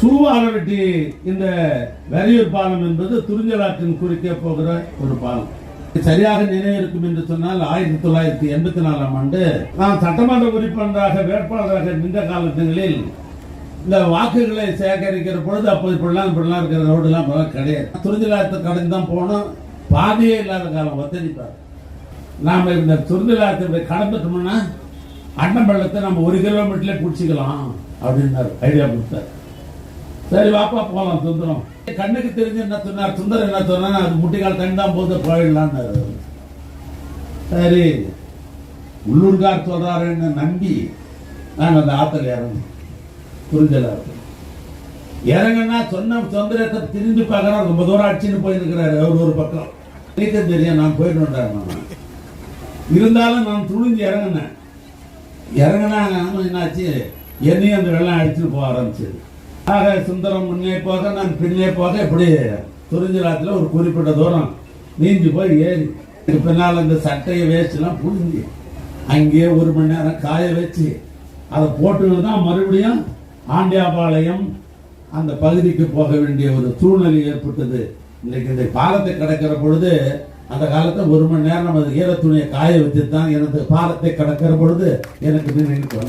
சூவாரவெட்டி இந்த வரையூர் பாலம் என்பது துறிஞ்சலாற்றின் குறுக்கே போகிற ஒரு பாலம் சரியாக நினைவிருக்கும் என்று சொன்னால் ஆயிரத்தி தொள்ளாயிரத்தி எண்பத்தி நாலாம் ஆண்டு நான் சட்டமன்ற உறுப்பினராக வேட்பாளராக நின்ற காலங்களில் இந்த வாக்குகளை சேகரிக்கிற பொழுது அப்போ இப்படிலாம் இப்படிலாம் இருக்கிற ரோடுலாம் இப்பெல்லாம் கிடையாது. துறிஞ்சலாற்று கடந்து தான் போனோம் பாதையே இல்லாத காலம் ஒத்தடிப்பார். நாம் இந்த துறிஞ்சலாற்றை கடந்துட்டோம்னா அண்ணன் நம்ம ஒரு கிலோமீட்டர்லேயே பிடிச்சிக்கலாம் அப்படின்னாரு. ஐடியா கொடுத்தாரு. சரி வாப்பா போகலாம் சுந்தரம். கண்ணுக்கு தெரிஞ்சு என்ன சொன்னார்? சுந்தரம் என்ன சொன்னா அது முட்டிக்கால் தண்ணி தான் போது போயிடலான்னாரு சரி உள்ளூர்கார் சொல்றாருன்னு நம்பி நாங்கள் அந்த ஆற்றுல இறங்கணும் புரிஞ்சல இறங்கன்னா சொன்ன சுந்தரத்தை திரும்பி பார்க்கறோம் ரொம்ப தூரம் அடிச்சுன்னு போயிருக்கிறாரு அவர் ஒரு பக்கம். நீக்கம் தெரியும் நான் போயிட்டு நான் இருந்தாலும் நான் துணிஞ்சு இறங்கினேன். இறங்கினாங்க ஆமா, என்னாச்சு? என்னையும் அந்த வெள்ளம் அடிச்சுட்டு போக ஆரம்பிச்சது. ஆக சுந்தரம் முன்னே போக நான் பின்னே போக இப்படி துறிஞ்சலாத்துல ஒரு குறிப்பிட்ட தூரம் நீந்தி போய் ஏறி பின்னால் இந்த சட்டையை வேஸ்ட்லாம் புழிஞ்சு அங்கேயே ஒரு மணி நேரம் காய வச்சு அதை போட்டு தான் மறுபடியும் ஆண்டியாபாளையம் அந்த பகுதிக்கு போக வேண்டிய ஒரு சூழ்நிலை ஏற்பட்டது. இன்றைக்கு இந்த பாலத்தை கடக்கிற பொழுது அந்த காலத்தை ஒரு மணி நேரம் நமது ஈரத்துணியை காய வச்சு தான் எனது பாலத்தை கடக்கிற பொழுது எனக்கு நினைவுக்கு வந்தது.